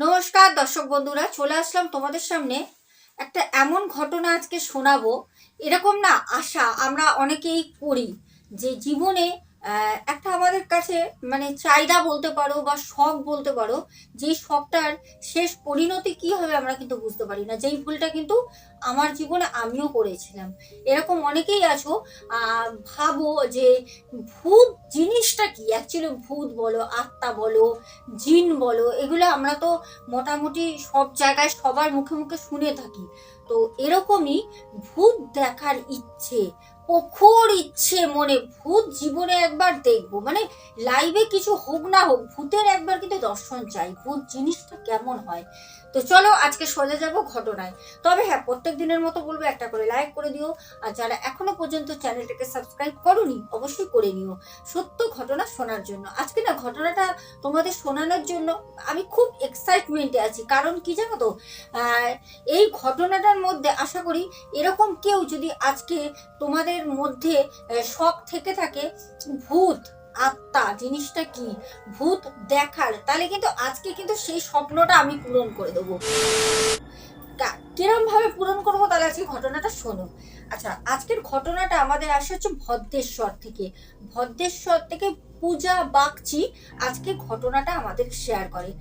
নমস্কার, দর্শক বন্ধুরা, চলে আসলাম তোমাদের সামনে। একটা এমন ঘটনা আজকে শোনাবো। এরকম না, আশা আমরা অনেকেই করি যে জীবনে একটা আমাদের কাছে মানে চাহিদা বলতে পারো বা শখ বলতে পারো, যে শখটার শেষ পরিণতি কি হবে আমরা কিন্তু বুঝতে পারি না। যেই ভুলটা কিন্তু আমার জীবনে আমিও করেছিলাম। এরকম অনেকেই আছো ভাবো যে ভূত জিনিসটা কি? অ্যাকচুয়ালি ভূত বলো, আত্মা বলো, জিন বলো, এগুলো আমরা তো মোটামুটি সব জায়গায় সবার মুখে মুখে শুনে থাকি। তো এরকমই ভূত দেখার ইচ্ছে প্রখর ইচ্ছে, মনে ভূত জীবনে একবার দেখব। মানে লাইভে কিছু হোক না হোক, ভূতের একবার কিন্তু দর্শন চাই। ভূত জিনিসটা কেমন হয়? তো চলো আজকে সোজা যাব ঘটনায়। তবে হ্যাঁ প্রত্যেক দিনের মতো বলব একটা করে লাইক করে দিও। আর যারা এখনও পর্যন্ত চ্যানেলটাকে সাবস্ক্রাইব করোনি, অবশ্যই করে নিও সত্য ঘটনা শোনার জন্য। আজকে না ঘটনাটা তোমাদের শোনানোর জন্য আমি খুব এক্সাইটমেন্টে আছি। কারণ কি জানো তো? এই ঘটনাটার মধ্যে আশা করি এরকম কেউ যদি আজকে তোমাদের মধ্যে শখ থেকে থাকে, ভূত আত্মা, জিনিসটা কি? ভূত দেখার। তাহলে কিন্তু আজকে কিন্তু সেই স্বপ্নটা আমি পূরণ করে দেবো। কা- কিরম ভাবে পূরণ করব তাহলে আজকে ঘটনাটা শোনো। আচ্ছা আজকের ঘটনাটা আমাদের আসে হচ্ছে ভদ্রেশ্বর থেকে। ভদ্রেশ্বর থেকে পূজা বাগচি আজকে ঘটনাটা আমাদের শেয়ার করে।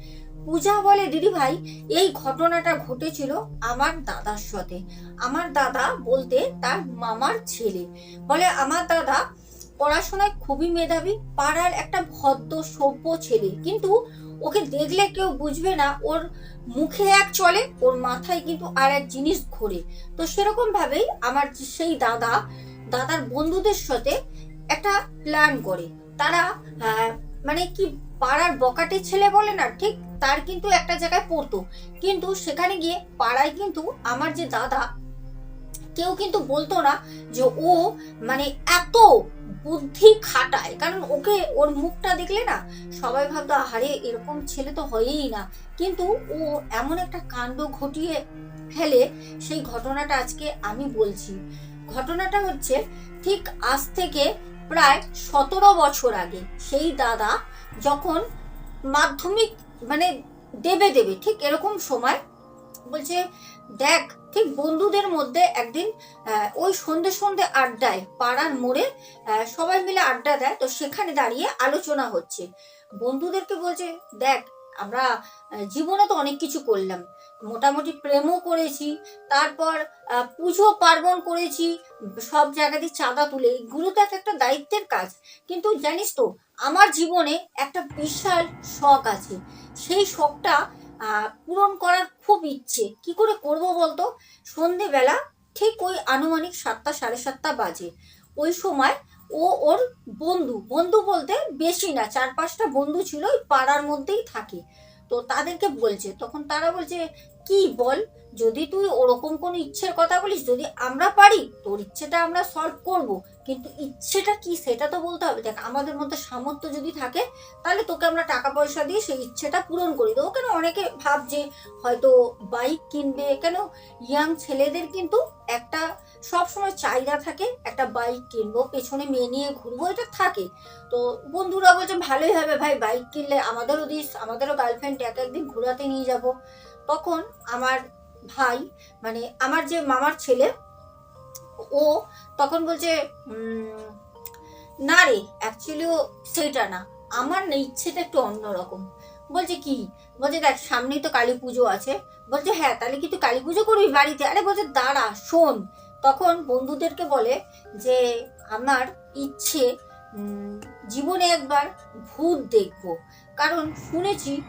পূজা বলে, দিদি ভাই, এই ঘটনাটা ঘটেছিল আমার দাদার সাথে। আমার দাদা বলতে তার মামার ছেলে। বলে, আমার দাদা পড়াশোনায় খুবই মেধাবী, পাড়ার একটা ভদ্র, সভ্য ছেলে। কিন্তু ওকে দেখলে কেউ বুঝবে না, ওর মুখে এক চলে, ওর মাথায় কিন্তু আর এক জিনিস ঘোরে। তো সেরকম ভাবেই আমার সেই দাদা, দাদার বন্ধুদের সাথে একটা প্ল্যান করে। তারা মানে কি পাড়ার বকাটে ছেলে বলে না, ঠিক? তার কিন্তু একটা জায়গায় পড়তো। কিন্তু সেখানে গিয়ে পাড়ায় কিন্তু আমার যে দাদা কেউ কিন্তু বলতো না যে ও মানে এত বুদ্ধি খাটায়। কারণ ওকে ওর মুখটা দেখলে না সবাই ভাবতো, আহারে, এরকম ছেলে তো হয়ই না। কিন্তু ও এমন একটা কাণ্ড ঘটিয়ে ফেলে, সেই ঘটনাটা আজকে আমি বলছি। ঘটনাটা হচ্ছে ঠিক আজ থেকে প্রায় সতেরো বছর আগে, সেই দাদা যখন মাধ্যমিক মানে দেবে দেবে, ঠিক এরকম সময় বলছে দেখ, ঠিক বন্ধুদের মধ্যে একদিন ওই সন্ধে সন্ধে আড্ডায়, পাড়ার মোড়ে সবাই মিলে আড্ডা দেয়, তো সেখানে দাঁড়িয়ে আলোচনা হচ্ছে। বন্ধুদেরকে বলছে, দেখ, আমরা জীবনে তো অনেক কিছু করলাম। মোটামুটি প্রেমও করেছি, তারপর পুজো পার্বণ করেছি, সব জায়গাতে চাঁদা তুলে, এগুলো তো এক একটা দায়িত্বের কাজ। কিন্তু জানিস তো, আমার জীবনে একটা বিশাল শখ আছে। সেই শখটা পূরণ করার খুব ইচ্ছে। কি করে করব বলতো? সন্ধেবেলা ঠিক ওই আনুমানিক সাতটা, সাড়ে সাতটা বাজে। ওই সময় ও ওর বন্ধু বন্ধু বলতে বেশি না, চার পাঁচটা বন্ধু ছিল ওই পাড়ার মধ্যেই থাকে। তো তাদেরকে বলছে, তখন তারা বলছে, কি বল? যদি তুই ওরকম কোনো ইচ্ছের কথা বলিস, যদি আমরা পারি, তোর ইচ্ছেটা আমরা সলভ করব। কিন্তু ইচ্ছেটা কি সেটা তো বলতে হবে। দেখ, আমাদের মধ্যে সামর্থ্য যদি থাকে, তাহলে তোকে আমরা টাকা পয়সা দিয়ে সেই ইচ্ছেটা পূরণ করে দেবো। কেন অনেকে ভাব যে হয়তো বাইক কিনবে। কেন ইয়াং ছেলেদের কিন্তু একটা সবসময় চাহিদা থাকে, একটা বাইক কিনবো, পেছনে মেয়ে নিয়ে ঘুরবো, এটা থাকে। তো বন্ধুরা বলছে, ভালোই হবে ভাই বাইক কিনলে আমাদেরও দিস, আমাদেরও গার্লফ্রেন্ড এক একদিন ঘোরাতে নিয়ে যাব। তখন আমার ভাই মানে আমার যে মামার ছেলে ও তখন বলছে না রে অ্যাকচুয়ালি ও সেইটা না। আমার না ইচ্ছেটা একটু অন্যরকম বলছে, কি? বলছে, দেখ, সামনেই তো কালী পুজো আছে। বলছে হ্যাঁ তাহলে কি তুই কালী পুজো করবি বাড়িতে? আরে বলছে, দাঁড়া, শোন। তখন বন্ধুদেরকে বলে যে, আমার ইচ্ছে জীবনে একবার ভূত দেখব। কারণ শুনেছি,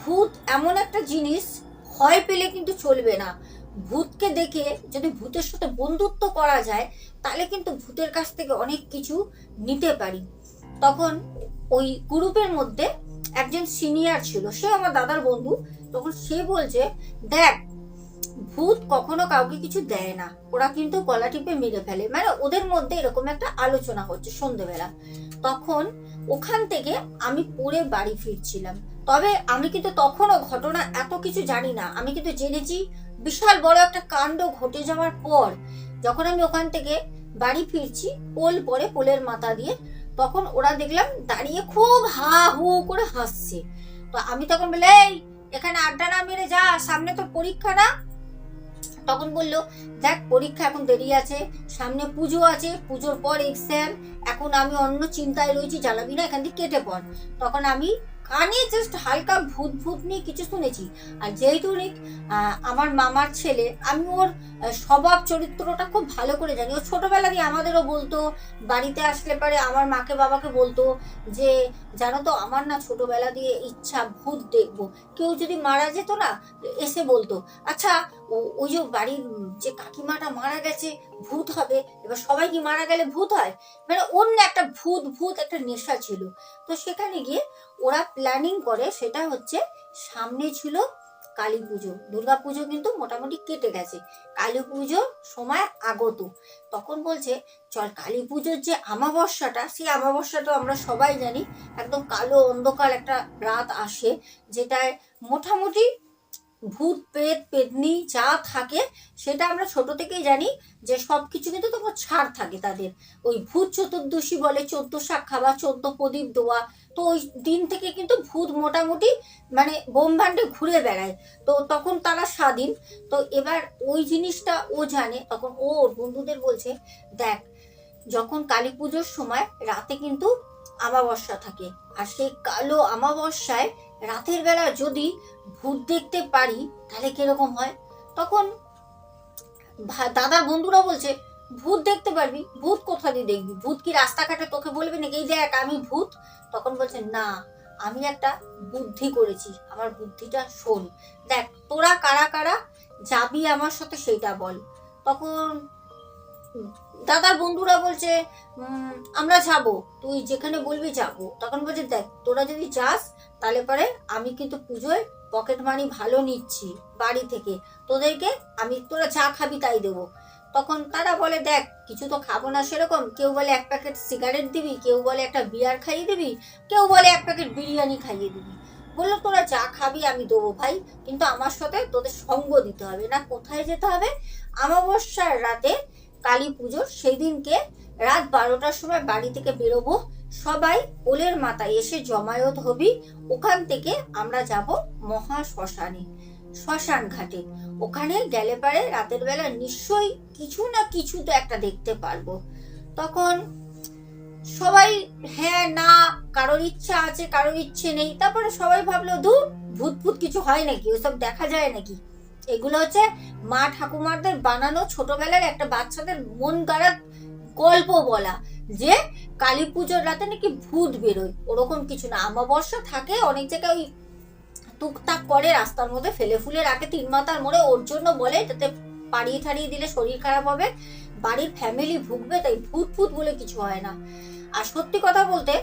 ভূত এমন একটা জিনিস, ভয় পেলে কিন্তু চলবে না। ভূতকে দেখে যদি ভূতের সাথে বন্ধুত্ব করা যায়, তাহলে কিন্তু ভূতের কাছ থেকে অনেক কিছু নিতে পারি। তখন ওই গ্রুপের মধ্যে একজন সিনিয়র ছিল সে আমার দাদার বন্ধু। তখন সে বলছে, দেখ, ভূত কখনো কাউকে কিছু দেয় না। ওরা কিন্তু গলা টিপে মেরে ফেলে। মানে ওদের মধ্যে এরকম একটা আলোচনা হচ্ছে সন্ধেবেলা। তখন ওখান থেকে আমি পড়ে বাড়ি ফিরছিলাম। তবে আমি কিন্তু তখনও ঘটনা এত কিছু জানি না। আমি কিন্তু জেনেছি বিশাল বড় একটা কাণ্ড ঘটে যাওয়ার পর যখন আমি ওখান থেকে বাড়ি ফিরছি, পোল পরে পোলের মাথা দিয়ে, তখন ওরা দেখলাম দাঁড়িয়ে খুব হা হু করে হাসছে। তো আমি তখন বলে এই, এখানে আড্ডা না মেরে যা, সামনে তো পরীক্ষা না? তখন বলল, দেখ, পরীক্ষা এখন দেরি আছে, সামনে পুজো আছে, পুজোর পর এক্সাম এখন আমি অন্য চিন্তায় রয়েছি, জ্বালাবি না, এখান থেকে কেটে পড়। তখন আমি কানে জাস্ট হালকা ভূত ভূত নিয়ে কিছু শুনেছি। আর যেহেতু আমার মামার ছেলে, আমি ওর স্বভাব চরিত্রটা খুব ভালো করে জানি। ও ছোটবেলা দিয়ে আমাদেরও বলতো, বাড়িতে আসলে পরে আমার মাকে বাবাকে বলতো যে, জানো তো, আমার না ছোটবেলা দিয়ে ইচ্ছা ভূত দেখব। কেউ যদি মারা যেত না, এসে বলতো আচ্ছা ওই যে বাড়ির যে কাকিমাটা মারা গেছে, ভূত হবে। এবার সবাই কি মারা গেলে ভূত হয়? মানে অন্য একটা ভূত ভূত একটা নেশা ছিল। তো সেখানে গিয়ে ওরা প্ল্যানিং করে, সেটা হচ্ছে সামনে ছিল কালী পুজো। দুর্গা পুজো কিন্তু মোটামুটি কেটে গেছে। কালী পুজোর সময় আগত। তখন বলছে, চল কালী পুজোর যে আমাবস্যাটা, সেই আমাবস্যাটা আমরা সবাই জানি। একদম কালো অন্ধকার একটা রাত আসে, যেটায় মোটামুটি ভূত পেট পেতনি যা থাকে সেটা আমরা ছোট থেকেই জানি যে সব কিছু কিন্তু তখন ছাড় থাকে তাদের। ওই ভূত চতুর্দশী বলে, চোদ্দ শাক খাওয়া চোদ্দ প্রদীপ দেওয়া তো ওই দিন থেকে কিন্তু ভূত মোটামুটি মানে বোমভান্ডে ঘুরে বেড়ায়। তো তখন তারা স্বাধীন। তো এবার ওই জিনিসটা ও জানে, তখন ও ওর বন্ধুদের বলছে, দেখ, যখন কালী পুজোর সময় রাতে কিন্তু আমাবস্যা থাকে। আর সেই কালো আমাবস্যায় রাতের বেলা যদি ভূত দেখতে পারি, তাহলে কীরকম হয়? তখন দাদার বন্ধুরা বলছে, ভূত দেখতে পারবি? ভূত কোথা দিয়ে দেখবি? ভূত কি রাস্তাঘাটে তোকে বলবে নাকি? এই দেখ, আমি ভূত। তখন বলছে, না, আমি একটা বুদ্ধি করেছি। আমার বুদ্ধিটা শোন। দেখ, তোরা কারা কারা যাবি আমার সাথে সেইটা বল। তখন দাদার বন্ধুরা বলছে আমরা যাব। তুই যেখানে বলবি যাব। তখন বলছে, দেখ, তোরা যদি যাস তাহলে পরে আমি কিন্তু পুজোয় পকেট মানি ভালো নিচ্ছি বাড়ি থেকে। তোদেরকে আমি তোরা যা খাবি তাই দেবো। তখন তারা বলে, দেখ, কিছু তো খাব না সেরকম। কেউ বলে এক প্যাকেট সিগারেট দিবি, কেউ বলে একটা বিয়ার খাইয়ে দিবি, কেউ বলে এক প্যাকেট বিরিয়ানি খাইয়ে দিবি। বলল, তোরা যা খাবি আমি দেবো ভাই, কিন্তু আমার সাথে তোদের সঙ্গ দিতে হবে, না কোথায় যেতে হবে? আমাবস্যার রাতে কালী পুজোর সেই দিনকে রাত বারোটার সময় বাড়ি থেকে বেরোবো সবাই ওলের মাথায় এসে জমায়েত হবি, ওখান থেকে আমরা যাব মহা শ্মশানে, শ্মশান ঘাটে। ওখানে গেলে পারে রাতের বেলা নিশ্চয়ই কিছু না কিছু তো একটা দেখতে পারব। তখন সবাই হ্যাঁ না, কারোর ইচ্ছা আছে, কারোর ইচ্ছে নেই। তারপরে সবাই ভাবলো দূর ভূত ভূত কিছু হয় নাকি? ওসব দেখা যায় নাকি? এগুলো হচ্ছে মা ঠাকুমারদের বানানো ছোটবেলার একটা বাচ্চাদের মন গড়া গল্প বলা, যে কালী পুজোর রাতে নাকি ভূত বেরোয়। ওরকম কিছু না। আমাবস্যা থাকে, অনেক জায়গায় ওই টুকটাক করে রাস্তার মধ্যে ফেলে ফুলে রাখে তিন মাথার মোড়ে। ওর জন্য বলে, যাতে পাড়িয়ে ঠাড়িয়ে দিলে শরীর খারাপ হবে। বাড়ির ফ্যামিলি ভুগবে, তাই ভূত ফুত বলে কিছু হয় না। আর সত্যি কথা বলতে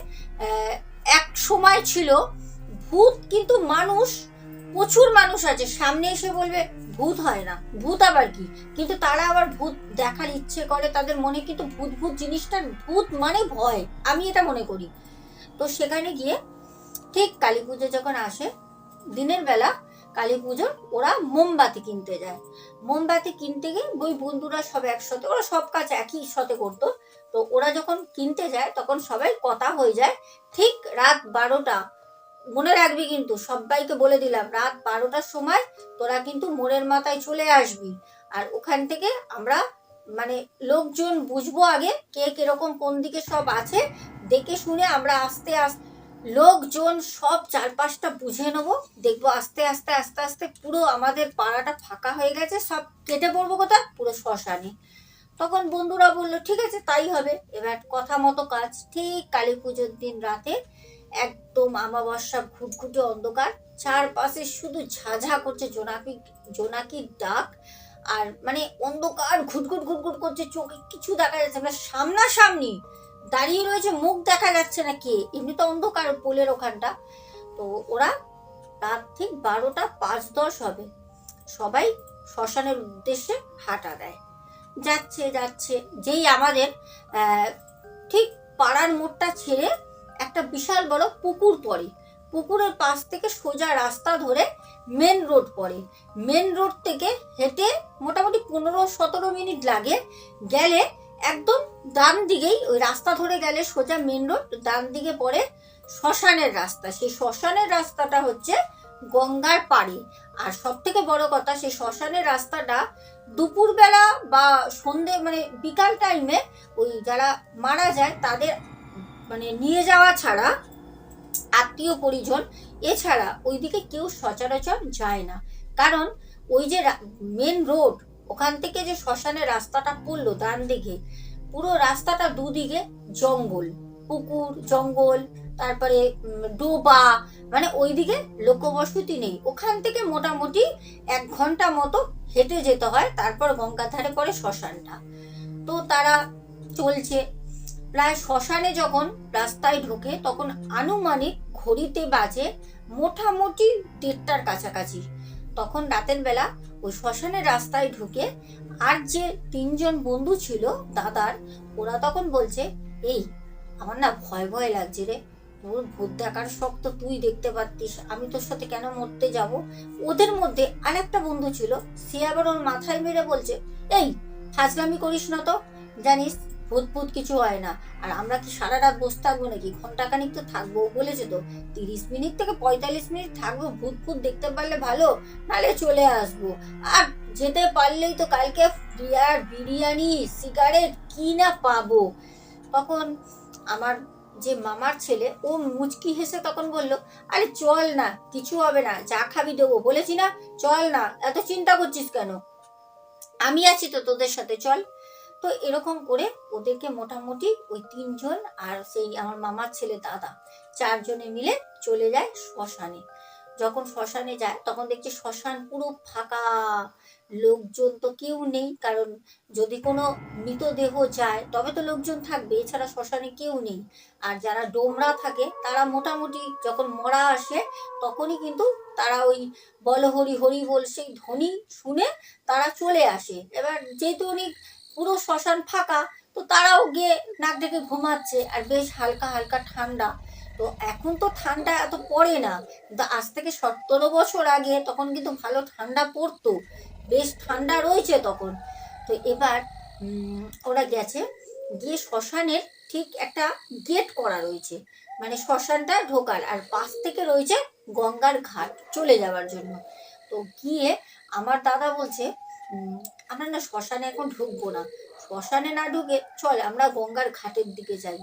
এক সময় ছিল, ভূত কিন্তু মানুষ প্রচুর মানুষ আছে। সামনে এসে বলবে, ভূত হয় না। ভূত আবার কি? কিন্তু তারা আবার ভূত দেখার ইচ্ছে করে, তাদের মনে কিন্তু ভূত ভূত জিনিসটা, ভূত মানে ভয়। আমি এটা মনে করি। তো সেখানে গিয়ে ঠিক কালী পুজো যখন আসে, দিনের বেলা কালী পুজোর, ওরা মোমবাতি কিনতে যায়। মোমবাতি কিনতে গিয়ে ওই বন্ধুরা সব একসাথে, ওরা সব কাজ একই সাথে করতো। তো ওরা যখন কিনতে যায়, তখন সবাই কথা হয়ে যায়। ঠিক রাত বারোটা মনে রাখবি কিন্তু সবাইকে বলে দিলাম, রাত বারোটার সময় তোরা কিন্তু মোড়ের মাথায় চলে আসবি। আর ওখান থেকে আমরা মানে লোকজন বুঝব আগে কে কীরকম কোন দিকে সব আছে, দেখে শুনে আমরা আস্তে আস্তে, লোকজন সব চারপাশটা বুঝে নেব, দেখব আস্তে আস্তে আস্তে আস্তে পুরো আমাদের পাড়াটা ফাঁকা হয়ে গেছে, সব কেটে পড়ব কোথায়? পুরো শ্মশানে। তখন বন্ধুরা বলল, ঠিক আছে, তাই হবে। এবার কথা মতো কাজ, ঠিক কালী পুজোর দিন রাতে একদম আমাবস্যা, ঘুটঘুটে অন্ধকার। চারপাশে শুধু ঝাঝা করছে জোনাকি, জোনাকির ডাক। আর মানে অন্ধকার, ঘুটঘুট ঘুটঘুট করছে চোখে। কিছু দেখা যাচ্ছে না। সামনাসামনি দাঁড়িয়ে রয়েছে, মুখ দেখা যাচ্ছে না কে। এমনি তো অন্ধকার পোলের ওখানটা। তো ওরা রাত ঠিক বারোটা পাঁচ দশ হবে। সবাই শ্মশানের উদ্দেশ্যে হাঁটা দেয়। যাচ্ছে যাচ্ছে। যেই আমাদের ঠিক পাড়ার মোড়টা ছেড়ে একটা বিশাল বড় পুকুর পড়ে। পুকুরের পাশ থেকে সোজা রাস্তা ধরে মেন রোড পড়ে। মেন রোড থেকে হেঁটে মোটামুটি পনেরো সতেরো মিনিট লাগে। গেলে একদম ডান দিকেই, ওই রাস্তা ধরে গেলে সোজা মেন রোড ডান দিকে পড়ে শ্মশানের রাস্তা। সেই শ্মশানের রাস্তাটা হচ্ছে গঙ্গার পাড়ে। আর সব থেকে বড় কথা, সেই শ্মশানের রাস্তাটা দুপুরবেলা বা সন্ধে মানে বিকাল টাইমে ওই যারা মারা যায়, তাদের মানে নিয়ে যাওয়া ছাড়া আত্মীয় পরিজন, এছাড়া ওইদিকে কেউ সচরাচর যায় না। কারণ ওই যে মেন রোড ওখান থেকে যে শ্মশানের রাস্তাটা পড়ল ডান দিকে, পুরো রাস্তাটা দুদিকে জঙ্গল। পুকুর, জঙ্গল, তারপরে ডোবা মানে ওইদিকে লোকবসতি নেই। ওখান থেকে মোটামুটি এক ঘণ্টা মতো হেঁটে যেতে হয়, তারপর গঙ্গার ধারে পড়ে শ্মশানটা। তো তারা চলছে প্রায় শ্মশানে যখন রাস্তায় ঢোকে, তখন আনুমানিক ঘড়িতে বাজে মোটামুটি দেড়টার কাছাকাছি। তখন রাতের বেলা ওই শ্মশানের রাস্তায় ঢুকে আর যে তিনজন বন্ধু ছিল দাদার, ওরা তখন বলছে, এই, আমার না ভয় ভয় লাগছে রে। তোর ভূত দেখার শখ তো তুই দেখতে পারতিস। আমি তোর সাথে কেন মরতে যাব? ওদের মধ্যে আরেকটা বন্ধু ছিল, সে আবার ওর মাথায় মেরে বলছে, এই, ফাজলামি করিস না তো। জানিস ভূত কিছু হয় না। আর আমরা কি সারা রাত বসে থাকব নাকি? ঘন্টাখানিক তো থাকব বলেছে তো। তিরিশ মিনিট থেকে পঁয়তাল্লিশ মিনিট থাকব, ভূত ভূত দেখতে পারলে ভালো নাহলে চলে আসব। আর যেতে পারলেই তো কালকে বিয়ার বিরিয়ানি, সিগারেট কি না পাবো? তখন আমার যে মামার ছেলে, ও মুচকি হেসে তখন বলল, আরে চল না, কিছু হবে না, যা খাবি দেবো। বলেছি না, চল না, এত চিন্তা করছিস কেন? আমি আছি তো তোদের সাথে, চল। তো এরকম করে ওদেরকে মোটামুটি ওই তিনজন আর সেই আমার মামার ছেলে দাদা চারজনে মিলে চলে যায় শ্মশানে। যখন শ্মশানে যায় তখন দেখছি শ্মশান পুরো ফাঁকা, লোকজন তো কেউ নেই। কারণ যদি কোনো মৃতদেহ যায় তবে তো লোকজন থাকবে, এছাড়া শ্মশানে কেউ নেই। আর যারা ডোমরা থাকে তারা মোটামুটি যখন মরা আসে তখনই কিন্তু তারা ওই বল হরি হরি বল সেই ধ্বনি শুনে তারা চলে আসে। এবার যেহেতু উনি পুরো শ্মশান ফাঁকা, তো তারাও গিয়ে নাক ডেকে ঘুমাচ্ছে। আর বেশ হালকা হালকা ঠান্ডা। তো এখন তো ঠান্ডা এত পড়ে না। কিন্তু আজ থেকে সতেরো বছর আগে তখন কিন্তু ভালো ঠান্ডা পড়তো। বেশ ঠান্ডা রয়েছে তখন। তো এবার ওরা গেছে। গিয়ে শ্মশানের ঠিক একটা গেট করা রয়েছে। মানে শ্মশানটা ঢোকার। আর পাশ থেকে রয়েছে গঙ্গার ঘাট চলে যাওয়ার জন্য। তো গিয়ে আমার দাদা বলছে আমরা না শ্মশানে এখন ঢুকবো না। শ্মশানে না ঢুকে চল আমরা গঙ্গার ঘাটের দিকে যাই।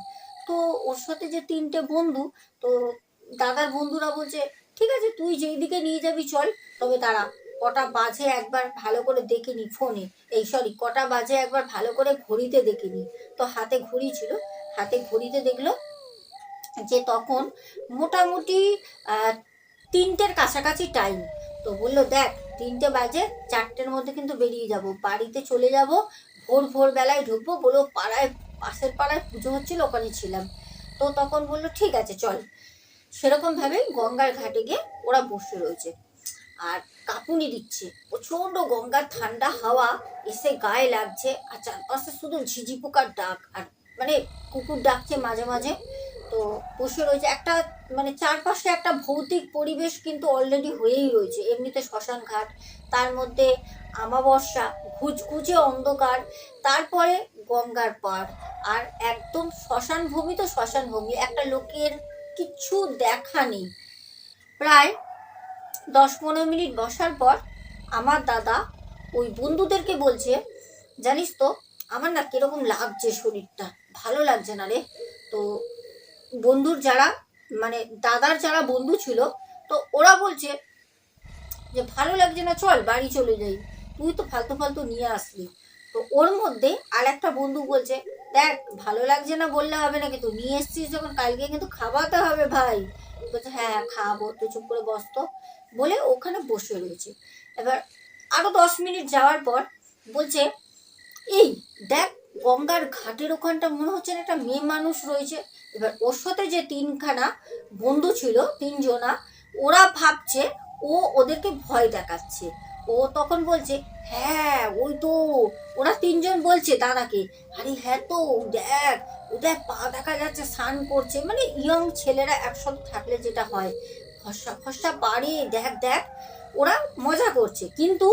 তো ওর সাথে যে তিনটে বন্ধু, তো দাদার বন্ধুরা বলছে, ঠিক আছে, তুই যেই দিকে নিয়ে যাবি চল, তবে তারা কটা বাজে একবার ভালো করে দেখে নি ফোনে। এই সরি কটা বাজে একবার ভালো করে ঘড়িতে দেখে নি। তো হাতে ঘড়ি ছিল, হাতে ঘড়িতে দেখল যে তখন মোটামুটি তিনটের কাছাকাছি টাইম তো বলল, দেখ, তিনটে বাজে, চারটের মধ্যে কিন্তু বেরিয়ে যাব। বাড়িতে চলে যাব, ভোর ভোর বেলায় ঢুকবো। বলো পাড়ায়, পাশের পাড়ায় পুজো হচ্ছিল, ওখানে ছিলাম। তো তখন বলল, ঠিক আছে, চল। সেরকম ভাবে গঙ্গার ঘাটে গিয়ে ওরা বসে রয়েছে। আর কাঁপুনি দিচ্ছে। প্রচণ্ড গঙ্গার ঠান্ডা হাওয়া এসে গায়ে লাগছে, আর চারপাশে শুধু ঝিঝি পোকার ডাক, আর মানে কুকুর ডাকছে মাঝে মাঝে। তো বসে রয়েছে, একটা মানে চারপাশে একটা ভৌতিক পরিবেশ কিন্তু অলরেডি হয়েই রয়েছে। এমনিতে শ্মশান ঘাট তার মধ্যে আমাবস্যা ঘুচঘুচে অন্ধকার, তারপরে গঙ্গার পাড় আর একদম শ্মশান ভূমি তো শ্মশান ভূমি, একটা লোকের কিচ্ছু দেখা নেই। প্রায় দশ পনেরো মিনিট বসার পর আমার দাদা ওই বন্ধুদেরকে বলছে, জানিস তো, আমার না কীরকম লাগছে শরীরটা, ভালো লাগছে না রে। তো বন্ধুর যারা মানে দাদার যারা বন্ধু ছিল, তো ওরা বলছে যে, ভালো লাগছে না, চল বাড়ি চলে যাই। তুই তো ফালতু ফালতু নিয়ে আসলি। তো ওর মধ্যে আর একটা বন্ধু বলছে, দেখ, ভালো লাগছে না বললে হবে না কিন্তু নিয়ে এসছিস যখন, কালকে কিন্তু খাওয়াতে হবে ভাই। বলছে হ্যাঁ খাব তো চুপ করে বসতো বলে ওখানে বসে রয়েছে। এবার আরও দশ মিনিট যাওয়ার পর বলছে, এই দেখ, গঙ্গার ঘাটের ওখানটা মনে হচ্ছে না একটা মেয়ে মানুষ রয়েছে। এবার ওর সাথে যে তিনখানা বন্ধু ছিল, তিনজনা, ওরা ভাবছে ও ওদেরকে ভয় দেখাচ্ছে। ও তখন বলছে হ্যাঁ ওই তো, ওরা তিনজন বলছে দাদাকে। আরে হ্যাঁ তো, দেখ, ও দেখ, পা দেখা যাচ্ছে, স্নান করছে। মানে ইয়ং ছেলেরা একসাথে থাকলে যেটা হয় ফসা ফসা বাড়ি, দেখ দেখ, ওরা মজা করছে। কিন্তু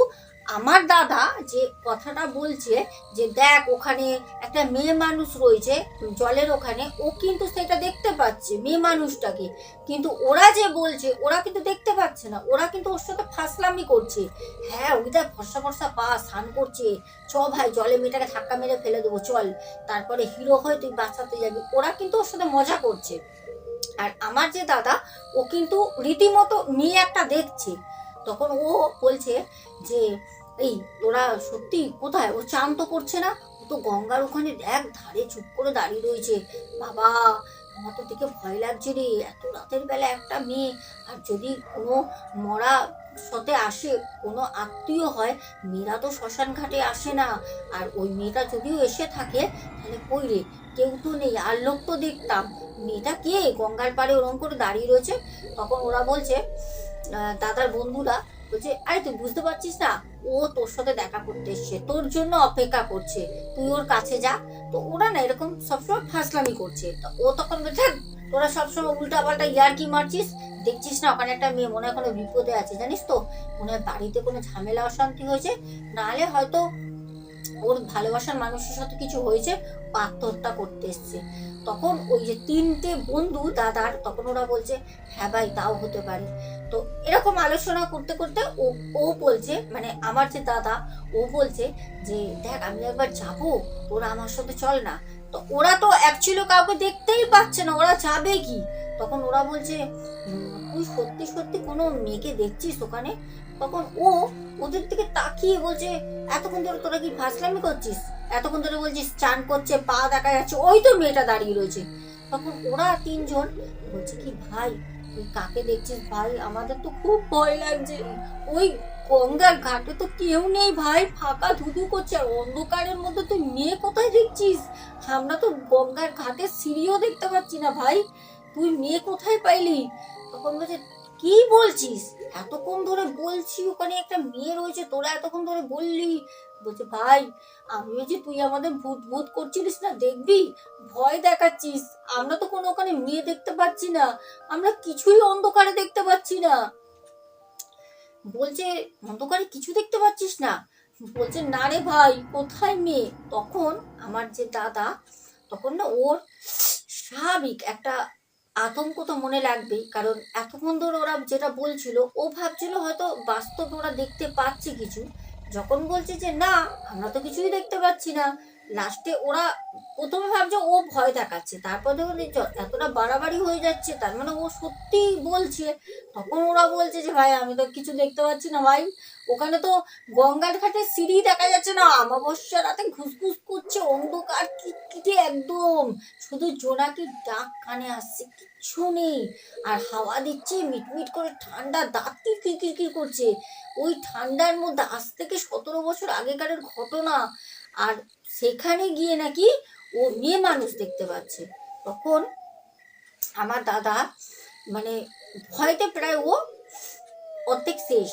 আমার দাদা যে কথাটা বলছে যে, দেখ, ওখানে একটা মেয়ে মানুষ রয়েছে, জলের ওখানে, ও কিন্তু সেটা দেখতে পাচ্ছে, মেয়ে মানুষটাকে। কিন্তু ওরা যে বলছে, ওরা কিন্তু দেখতে পাচ্ছে না। ওরা কিন্তু ওর সাথে ফাসলামি করছে। হ্যাঁ ওই দেখ, ফর্সা ফর্সা পা, স্নান করছে। চ ভাই, জলে মেয়েটাকে ধাক্কা মেরে ফেলে দেবো, চল। তারপরে হিরো হয়ে তুই বাঁচাতে যাবি। ওরা কিন্তু ওর সাথে মজা করছে। আর আমার যে দাদা, ও কিন্তু রীতিমতো মেয়ে একটা দেখছে। তখন ও বলছে যে এই, ওরা সত্যি কোথায়? ও চান তো করছে না। ও তো গঙ্গার ওখানে এক ধারে চুপ করে দাঁড়িয়ে রয়েছে। বাবা, আমার তো দেখে ভয় লাগছে রে। এত রাতের বেলা একটা মেয়ে, আর যদি কোনো মরা সাথে আসে, কোনো আত্মীয় হয়, মেয়েরা তো শ্মশান ঘাটে আসে না। আর ওই মেয়েটা যদিও এসে থাকে, তাহলে কই রে? কেউ তো নেই। আর লোক তো দেখতাম। মেয়েটা কে? গঙ্গার পাড়ে ওরম করে দাঁড়িয়ে রয়েছে। তখন ওরা বলছে দাদার বন্ধুরা বলছে, আরে, তুই বুঝতে পারছিস না? ও তোর সাথে দেখা করতে এসছে। তোর জন্য অপেক্ষা করছে। তুই ওর কাছে যা। তো ওরা না এরকম সবসময় ফাঁসলামি করছে। তো ও তখন বলছে তোরা সবসময় উল্টা পাল্টা ইয়ার কি মারছিস। দেখছিস না, ওখানে একটা মেয়ে মনে হয় কোনো বিপদে আছে। জানিস তো, মনে হয় বাড়িতে কোনো ঝামেলা, অশান্তি হয়েছে। নাহলে হয়তো ওর ভালোবাসার মানুষের সাথে কিছু হয়েছে আত্মহত্যা করতে এসছে। তখন ওই যে তিনটে বন্ধু দাদার তখন ওরা বলছে হ্যাঁ ভাই তাও হতে পারে। তো এরকম আলোচনা করতে করতে ও ও বলছে মানে আমার যে দাদা ও বলছে যে দেখ আমি একবার যাব ওরা আমার সাথে চল না। তো ওরা তো অ্যাকচুয়ালি কাউকে দেখতেই পাচ্ছে না ওরা যাবে কি? তখন ওরা বলছে "উম, তুই সত্যি সত্যি কোনো মেয়েকে দেখছিস ওখানে? তখন ও ওদের দিকে তাকিয়ে বলছে, এতক্ষণ ধরে তোরা কি ফাসলামি করছিস? এতক্ষণ ধরে বলছিস চান করছে, পা দেখা যাচ্ছে, ওই তো মেয়েটা দাঁড়িয়ে রয়েছে। তখন ওরা তিনজন বলছে, কি ভাই, তুই কাকে দেখছিস ভাই? আমাদের তো খুব ভয় লাগছে। ওই গঙ্গার ঘাটে তো কেউ নেই ভাই, ফাঁকা ধুধু করছে, আর অন্ধকারের মধ্যে তুই মেয়ে কোথায় দেখছিস? আমরা তো গঙ্গার ঘাটে সিঁড়িও দেখতে পাচ্ছি না ভাই। তুই মেয়ে কোথায় পাইলি? তখন বলছে, কি বলছিস? এতক্ষণ ধরে বলছি, ওখানে একটা মেয়ে রয়েছে, তোরা এতক্ষণ ধরে বললি। বলছে, ভাই, আমি যে তুই আমাদের ভূত ভূত করছিলিস না? দেখবি? ভয় দেখাচ্ছিস। আমরা তো কোনো ওখানে মেয়ে দেখতে পাচ্ছি না। আমরা কিছুই অন্ধকারে দেখতে পাচ্ছি না। বলছে, অন্ধকারে কিছু দেখতে পাচ্ছিস না? বলছে, না রে ভাই, কোথায় মেয়ে? তখন আমার যে দাদা, তখন না ওর স্বাভাবিক একটা আতঙ্ক তো মনে লাগবেই, কারণ এতক্ষণ ধরে ওরা যেটা বলছিল, ও ভাবছিল হয়তো বাস্তব ওরা দেখতে পাচ্ছে কিছু। যখন বলছে যে, না, আমরা তো কিছুই দেখতে পাচ্ছি না। লাস্টে ওরা প্রথমে ভাবছে ও ভয় দেখাচ্ছে, তারপর দেখুন এতটা বাড়াবাড়ি হয়ে যাচ্ছে, তার মানে ও সত্যিই বলছে, তখন ওরা বলছে যে ভাই আমি তো কিছু দেখতে পাচ্ছি না ভাই, ওখানে তো গঙ্গার ঘাটে সিঁড়ি দেখা যাচ্ছে না অমাবস্যা রাতে ঘুসঘুস করছে, অন্ধকার কিটকিটে একদম, শুধু জোনাকির ডাক কানে আসছে, কিচ্ছু নেই, আর হাওয়া দিচ্ছে, মিটমিট করে ঠান্ডা দাঁত কিরকির করছে, ওই ঠান্ডার মধ্যে আজ থেকে সতেরো বছর আগেকারের ঘটনা আর সেখানে গিয়ে নাকি ও মেয়ে মানুষ দেখতে পাচ্ছে। তখন আমার দাদা মানে ভয়তে প্রায় ও অর্ধেক শেষ।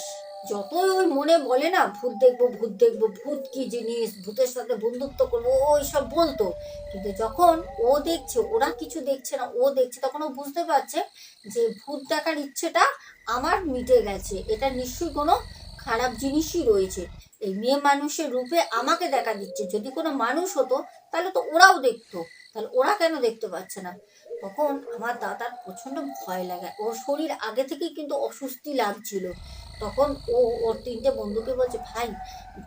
যতই ওই মনে বলে না, ভূত দেখব ভূত দেখব, ভূত কি জিনিস, ভূতের সাথে বন্ধুত্ব করব, ও সব বলতো। কিন্তু যখন ও দেখছে, ওরা কিছু দেখছে না, ও দেখছে, তখন ও বুঝতে পারছে যে ভূত দেখার ইচ্ছেটা আমার মিটে গেছে। এটা নিশ্চয়ই কোনো খারাপ জিনিসই রয়েছে। এই মেয়ে মানুষের রূপে আমাকে দেখা দিচ্ছে। যদি কোনো মানুষ হতো, তাহলে তো ওরাও দেখতো। তাহলে ওরা কেন দেখতে পাচ্ছে না? তখন আমার দাদার প্রচণ্ড ভয় লাগে। ওর শরীর আগে থেকেই কিন্তু অস্বস্তি লাগছিল। তখন ও ওর তিনটে বন্ধুকে বলছে, ভাই,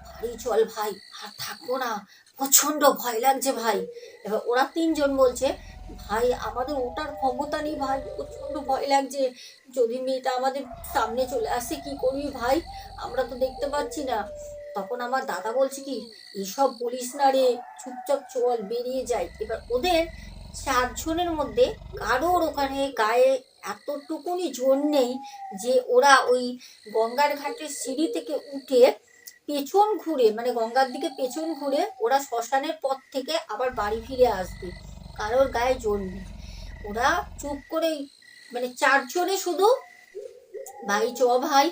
বাড়ি চল ভাই, আর থাকব না। প্রচণ্ড ভয় লাগছে ভাই। এবার ওরা তিনজন বলছে, ভাই, আমাদের ওটার ক্ষমতা নেই ভাই প্রচণ্ড ভয় লাগছে। যদি মেয়েটা আমাদের সামনে চলে আসে, কি করবি ভাই? আমরা তো দেখতে পাচ্ছি না। তখন আমার দাদা বলছে কি, এসব বলিস না রে, চুপচাপ চল, বেরিয়ে যাই। এবার ওদের চারজনের মধ্যে কারোর ওখানে গায়ে এতটুকুনি জোর নেই যে ওরা ওই গঙ্গার ঘাটের সিঁড়ি থেকে উঠে পেছন ঘুরে মানে গঙ্গার দিকে পেছন ঘুরে ওরা শ্মশানের পথ থেকে আবার বাড়ি ফিরে আসবে। কারোর গায়ে জোর নেই। ওরা চুপ করেই মানে চারজনে শুধু, ভাই চ ভাই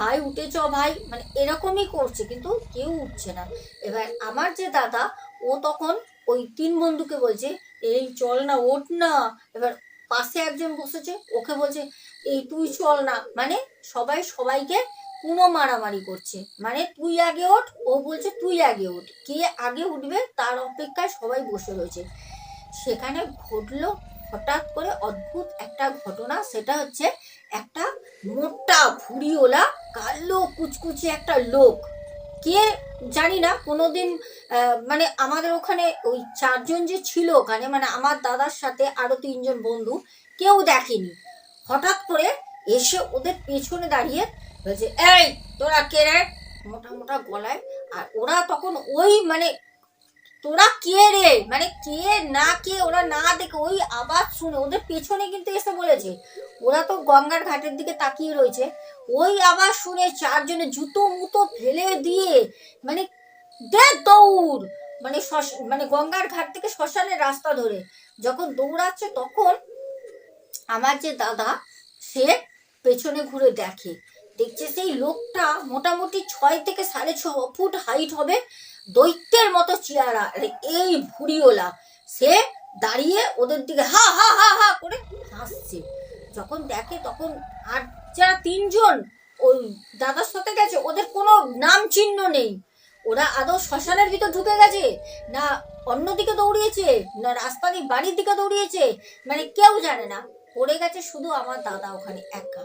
ভাই উঠে চ ভাই মানে এরকমই করছে, কিন্তু কেউ উঠছে না। এবার আমার যে দাদা, ও তখন ওই তিন বন্ধুকে বলছে, এই চল না, ওঠ না। এবার পাশে একজন বসেছে, ওকে বলছে, এই তুই চল না। মানে সবাই সবাইকে কোনো মারামারি করছে। মানে তুই আগে ওঠ, ও বলছে, তুই আগে ওঠ। কে আগে উঠবে তার অপেক্ষায় সবাই বসে রয়েছে। সেখানে ঘটলো হঠাৎ করে অদ্ভুত একটা ঘটনা, সেটা হচ্ছে একটা মোটা ভুড়িওলা কালো কুচকুচে একটা লোক। কে জানি না, কোনোদিন মানে আমাদের ওখানে ওই চারজন যে ছিল ওখানে মানে আমার দাদার সাথে আরও তিনজন বন্ধু, কেউ দেখেনি। হঠাৎ করে এসে ওদের পেছনে দাঁড়িয়ে বলছে, এই, তোরা কে রে? মোটা মোটা গলায়। আর ওরা তখন ওই মানে তোরা কে রে? মানে কে না কে ওরা না দেখে, ওই আওয়াজ শুনে, ওদের পেছনে কিন্তু এসে বলেছে। ওরা তো গঙ্গার ঘাটের দিকে তাকিয়ে রয়েছে। ওই আওয়াজ শুনে চারজনে জুতো মুতো ফেলে দিয়ে মানে দে দৌড় মানে মানে গঙ্গার ঘাট থেকে শ্মশানের রাস্তা ধরে যখন দৌড়াচ্ছে তখন আমার যে দাদা, সে পেছনে ঘুরে দেখে। দেখছে সেই লোকটা মোটামুটি ছয় থেকে সাড়ে ছ ফুট হাইট হবে, দৈত্যের মতো চেয়ারা এই ভুড়িওলা, সে দাঁড়িয়ে ওদের দিকে হা হা হা হা করে হাসছে। যখন দেখে তখন আর যারা তিনজন ওই দাদার সাথে গেছে, ওদের কোনো নাম চিহ্ন নেই। ওরা আদৌ শ্মশানের ভিতর ঢুকে গেছে, না অন্যদিকে দৌড়িয়েছে, না রাস্তা দিয়ে বাড়ির দিকে দৌড়িয়েছে মানে কেউ জানে না। পড়ে গেছে শুধু আমার দাদা ওখানে একা।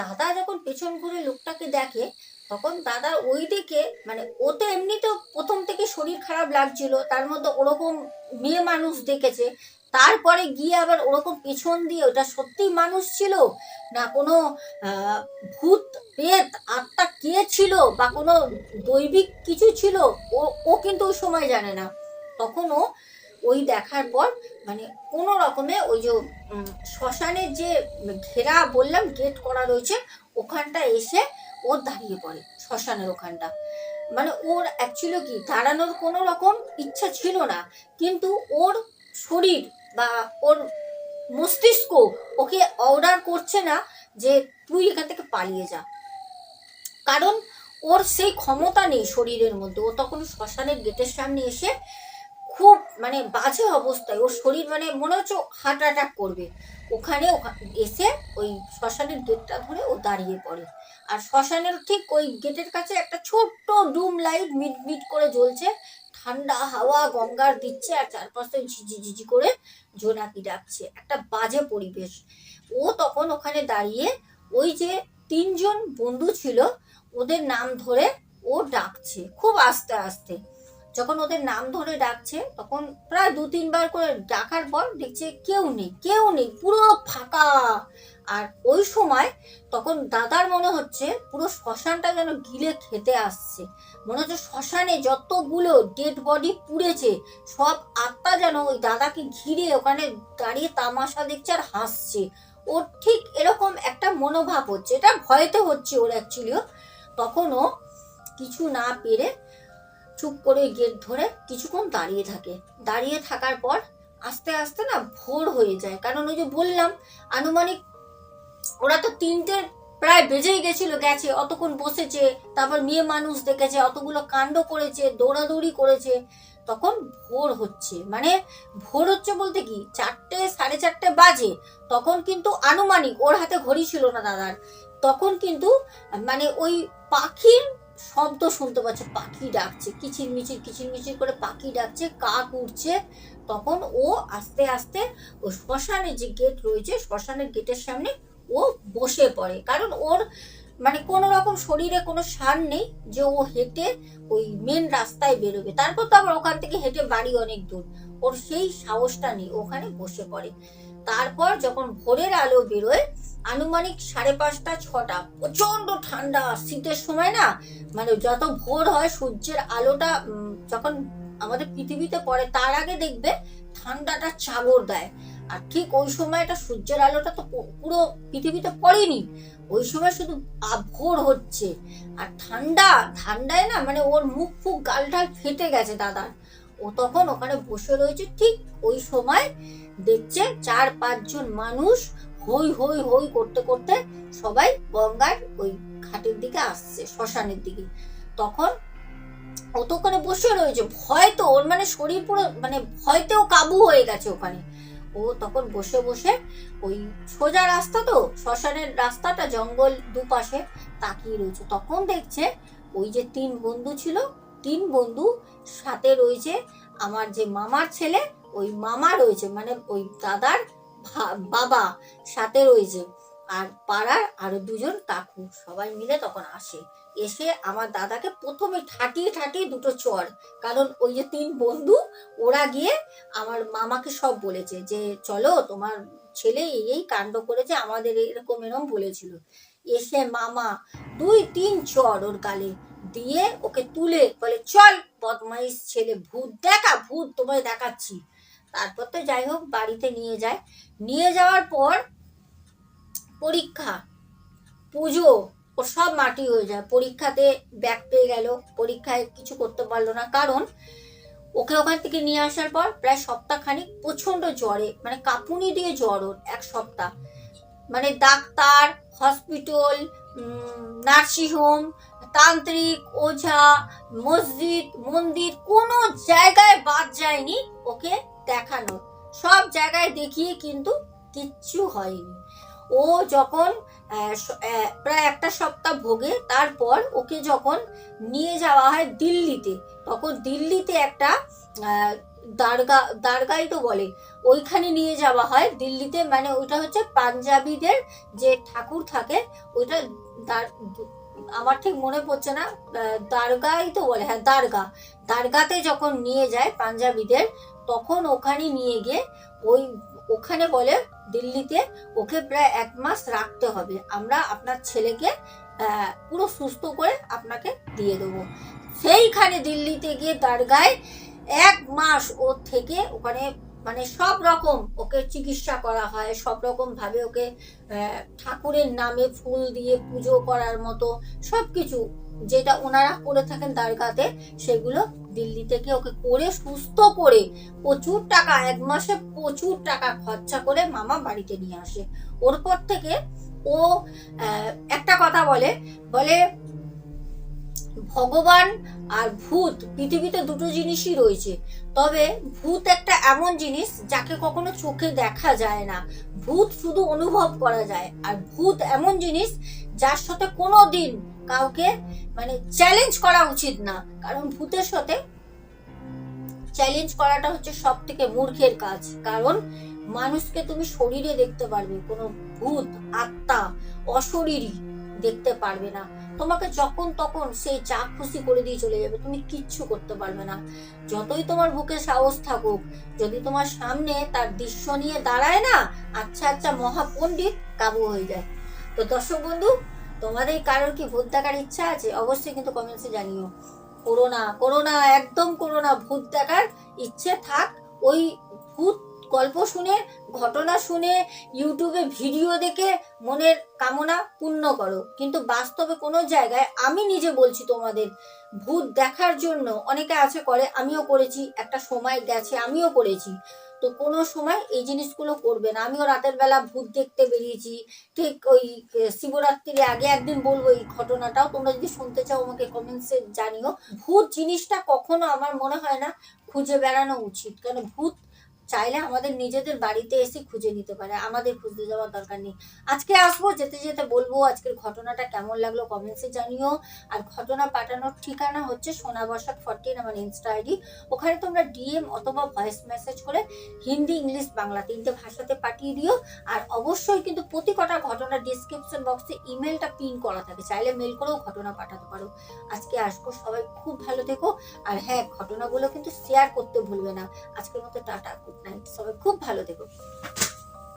দাদা যখন পেছন ঘুরে লোকটাকে দেখে, তখন দাদার ওই দিকে মানে ও তো এমনিতেও প্রথম থেকে শরীর খারাপ লাগছিল, তার মধ্যে ওরকম মেয়ে মানুষ দেখেছে, তারপরে গিয়ে আবার ওরকম পেছন দিয়ে ওটা সত্যি মানুষ ছিল? না কোনো ভূত পেত আত্মা কে ছিল বা কোনো দৈবিক কিছু ছিল? ও ও কিন্তু ওই সময় জানে না। তখন ও ওই দেখার পর মানে কোনো রকমে ওই যে শ্মশানের যে ঘেরা বললাম গেট করা রয়েছে, ওখানটা এসে ও দাঁড়িয়ে পড়ে, শ্মশানের ওখানটা। মানে ওর অ্যাকচুয়ালি কি, দাঁড়ানোর কোনো রকম ইচ্ছা ছিল না, কিন্তু ওর শরীর বা ওর মস্তিষ্ক ওকে অর্ডার করছে না যে তুই এখান থেকে পালিয়ে যা। কারণ ওর সেই ক্ষমতা নেই শরীরের মধ্যে। ও তখন শ্মশানের গেটের সামনে এসে খুব মানে বাজে অবস্থায়। ওর শরীর মানে মনে হচ্ছে হার্ট অ্যাটাক করবে। ওখানে ওখা- এসে ওই শ্মশানের গেটটা ধরে ও দাঁড়িয়ে পড়ে। আর শ্মশানের ঠিক ওই গেটের কাছে একটা ছোট্ট ডুম লাইট মিট মিট করে জ্বলছে। ঠান্ডা হাওয়া, গঙ্গার দিচ্ছে আর চারপাশে ঝিঝি ঝিঝি করে জোনাকি ডাকছে। একটা বাজে পরিবেশ। ও তখন ওখানে দাঁড়িয়ে ওই যে তিনজন বন্ধু ছিল, ওদের নাম ধরে ও ডাকছে। খুব আস্তে আস্তে। যখন ওদের নাম ধরে ডাকছে, তখন প্রায় দু তিনবার করে ডাকার পর দেখছে কেউ নেই কেউ নেই, পুরো ফাঁকা। আর ওই সময় তখন দাদার মনে হচ্ছে পুরো শ্মশানটা যেন গিলে খেতে আসছে। মনে হচ্ছে শ্মশানে যতগুলো ডেড বডি পুড়েছে, সব আত্মা যেন ওই দাদাকে ঘিরে ওখানে দাঁড়িয়ে তামাশা দেখছে আর হাসছে। ওর ঠিক এরকম একটা মনোভাব হচ্ছে, এটা ভয়তে হচ্ছে ওর অ্যাকচুয়ালিও তখন ও কিছু না পেরে চুপ করে গেট ধরে কিছুক্ষণ দাঁড়িয়ে থাকে। দাঁড়িয়ে থাকার পর আস্তে আস্তে না ভোর হয়ে যায়। কারণ ওই যে বললাম, আনুমানিক ওরা তো তিনটে প্রায় বেজেই গেছিল গেছে, অতক্ষণ বসেছে, তারপর মেয়ে মানুষ দেখেছে, অতগুলো কাণ্ড করেছে, দৌড়াদৌড়ি করেছে। তখন ভোর হচ্ছে। মানে ভোর হচ্ছে বলতে কি, চারটে সাড়ে চারটে বাজে। তখন কিন্তু আনুমানিক ওর হাতে ঘড়ি ছিল না দাদার। তখন কিন্তু মানে ওই পাখির শব্দ শুনতে পাচ্ছে, পাখি ডাকছে কিচির মিচির কিচির মিচির করে পাখি ডাকছে, কাক উঠছে তখন ও আস্তে আস্তে ও শ্মশানে যে গেট রয়েছে, শ্মশানের গেটের সামনে ও বসে পড়ে। কারণ ওর মানে কোনো রকম শরীরে কোনো সার নেই যে ও হেঁটে ওই মেন রাস্তায় বেরোবে। তারপর তো আবার ওখান থেকে হেঁটে বাড়ি অনেক দূর। ওর সেই সাহসটা নেই, ওখানে বসে পড়ে। তারপর যখন ভোরের আলো বেরোয় আনুমানিক সাড়ে পাঁচটা, ছটা। প্রচণ্ড ঠান্ডা। শীতের সময় না মানে যত ভোর হয়, সূর্যের আলোটা যখন আমাদের পৃথিবীতে পড়ে, তার আগে দেখবে ঠান্ডাটা চাগর দেয়। আর ঠিক ওই সময়টা সূর্যের আলোটা তো পুরো পৃথিবীতে পড়েনি। ওই সময় শুধু ভোর হচ্ছে। আর ঠান্ডা, ঠান্ডায় না মানে ওর মুখ ফুক গাল টাল ফেটে গেছে দাদার ও তখন ওখানে বসে রয়েছে, ঠিক ওই সময় দেখছে চার পাঁচজন মানুষ হই হই হই করতে করতে সবাই গঙ্গার ওই ঘাটের দিকে আসছে, শ্মশানের দিকে। তখন ও তো ওখানে বসে রয়েছে, ভয় তো ওর মানে শরীর পুরো মানে ভয়তেও কাবু হয়ে গেছে ওখানে। ও তখন বসে বসে ওই সোজা রাস্তা তো, শ্মশানের রাস্তাটা জঙ্গল দুপাশে তাকিয়ে রয়েছে। তখন দেখছে ওই যে তিন বন্ধু ছিল, তিন বন্ধু সাথে রয়েছে আমার যে মামার ছেলে, ওই মামা রয়েছে মানে ওই দাদার বাবা সাথে রয়েছে আর পাড়ার আরও দুজন কাকু সবাই মিলে তখন আসে। এসে আমার দাদাকে প্রথমে ঠাটিয়ে ঠাটিয়ে দুটো চর, কারণ ওই যে তিন বন্ধু, ওরা গিয়ে আমার মামাকে সব বলেছে যে, চলো তোমার ছেলে এই কাণ্ড করেছে, আমাদের এরকম এরকম বলেছিল। এসে মামা দুই তিন চর ওর গালে দিয়ে ওকে তুলে বলে, চল বদমাইশ ছেলে, ভূত, দেখা, ভূত তোমায় দেখাচ্ছি। তারপর তো যাই হোক, বাড়িতে নিয়ে যায়। নিয়ে যাওয়ার পর পরীক্ষা, পুজো, ও সব মাটি হয়ে যায়। পরীক্ষাতে ব্যাক পেয়ে গেল, পরীক্ষায় কিছু করতে পারল না। কারণ ওকে ওখান থেকে নিয়ে আসার পর প্রায় সপ্তাহখানিক প্রচণ্ড জ্বরে মানে কাঁপুনি দিয়ে জ্বর এক সপ্তাহ। মানে ডাক্তার, হসপিটাল নার্সিংহোম তান্ত্রিক, ওঝা, মসজিদ, মন্দির কোনো জায়গায় বাদ যায়নি ওকে দেখানো। সব জায়গায় দেখিয়ে কিন্তু কিচ্ছু হয়নি। ও যখন প্রায় একটা সপ্তাহ ভোগে, তারপর ওকে যখন নিয়ে যাওয়া হয় দিল্লিতে, তখন দিল্লিতে একটা দারগা, দারগাই তো বলে, ওইখানে নিয়ে যাওয়া হয় দিল্লিতে। মানে ওইটা হচ্ছে পাঞ্জাবিদের যে ঠাকুর থাকে, ওইটা আমার ঠিক মনে পড়ছে না দারগাই তো বলে হ্যাঁ দারগা। দারগাতে যখন নিয়ে যায় পাঞ্জাবিদের তখন ওখানে নিয়ে গিয়ে ওই, ওখানে বলে দিল্লিতে ওকে প্রায় এক মাস রাখতে হবে। আমরা আপনার ছেলেকে পুরো সুস্থ করে আপনাকে দিয়ে দেবো। সেইখানে দিল্লিতে গিয়ে দারগায় এক মাস ওর থেকে ওখানে মানে সব রকম ওকে চিকিৎসা করা হয়, সব রকম ভাবে ওকে ঠাকুরের নামে ফুল দিয়ে পুজো করার মতো সব কিছু যেটা ওনারা করে থাকেন দারগাতে সেগুলো দিল্লি থেকে ওকে করে, সুস্থ করে প্রচুর টাকা, এক মাসে প্রচুর টাকা খরচা করে মামা বাড়িতে নিয়ে আসে। ওর পর থেকে ও একটা কথা বলে বলে ভগবান আর ভূত, পৃথিবীতে দুটো জিনিসই রয়েছে। তবে ভূত একটা এমন জিনিস যাকে কখনো চোখে দেখা যায় না। ভূত শুধু অনুভব করা যায়। আর ভূত এমন জিনিস যার সাথে কোনো দিন কাউকে মানে চ্যালেঞ্জ করা উচিত না। কারণ ভূতের সাথে চ্যালেঞ্জ করাটা হচ্ছে সব থেকে মূর্খের কাজ। কারণ মানুষকে তুমি শরীরে দেখতে পারবে, কোনো ভূত, আত্মা অশরীরী দেখতে পারবে না। তোমাকে যখন তখন সেই যা খুশি করে দিয়ে চলে যাবে, তুমি কিচ্ছু করতে পারবে না। যতই তোমার বুকে সাহস থাকুক, যদি তোমার সামনে তার দৃশ্য নিয়ে দাঁড়ায় না আচ্ছা আচ্ছা মহাপণ্ডিত কাবু হয়ে যায়। তো দর্শক বন্ধু তোমাদের কারোর কি ভূত দেখার ইচ্ছা আছে? অবশ্যই কিন্তু কমেন্টসে জানিও। করোনা করোনা একদম করোনা ভূত দেখার ইচ্ছে থাক। ওই ভূত গল্প শুনে, ঘটনা শুনে ইউটিউবে ভিডিও দেখে মনের কামনা পূর্ণ করো। কিন্তু বাস্তবে কোনো জায়গায় আমি নিজে বলছি তোমাদের, ভূত দেখার জন্য অনেকে আছে করে, আমিও করেছি, একটা সময় গেছে, আমিও করেছি। তো কোনো সময় এই জিনিসগুলো করবে না। আমিও রাতের বেলা ভূত দেখতে বেরিয়েছি। ঠিক ওই শিবরাত্রির আগে একদিন বলব এই ঘটনাটাও। তোমরা যদি শুনতে চাও আমাকে কমেন্টসে জানিও। ভূত জিনিসটা কখনো আমার মনে হয় না খুঁজে বেড়ানো উচিত। কারণ ভূত চাইলে আমাদের নিজেদের বাড়িতে এসে খুঁজে নিতে পারে। আমাদের খুঁজতে যাওয়ার দরকার নেই। আজকে আসব, যেতে যেতে বলব আজকের ঘটনাটা কেমন লাগল কমেন্টসে জানিও। আর ঘটনা পাঠানোর ঠিকানা হচ্ছে সোনা বসাক ফর্টিন আমার ইনস্টা আইডি ওখানে তোমরা ডিএম অথবা ভয়েস মেসেজ করে হিন্দি, ইংলিশ, বাংলা তিনটে ভাষাতে পাঠিয়ে দিও। আর অবশ্যই কিন্তু প্রতি কটা ঘটনা ডিসক্রিপশন বক্সে ইমেলটা পিন করা থাকে। চাইলে মেল করেও ঘটনা পাঠাতে পারো। আজকে আসব, সবাই খুব ভালো থেকো। আর হ্যাঁ ঘটনাগুলো কিন্তু শেয়ার করতে ভুলবে না। আজকের মতো টাটা। নাইট সবাই খুব ভালো থেকো।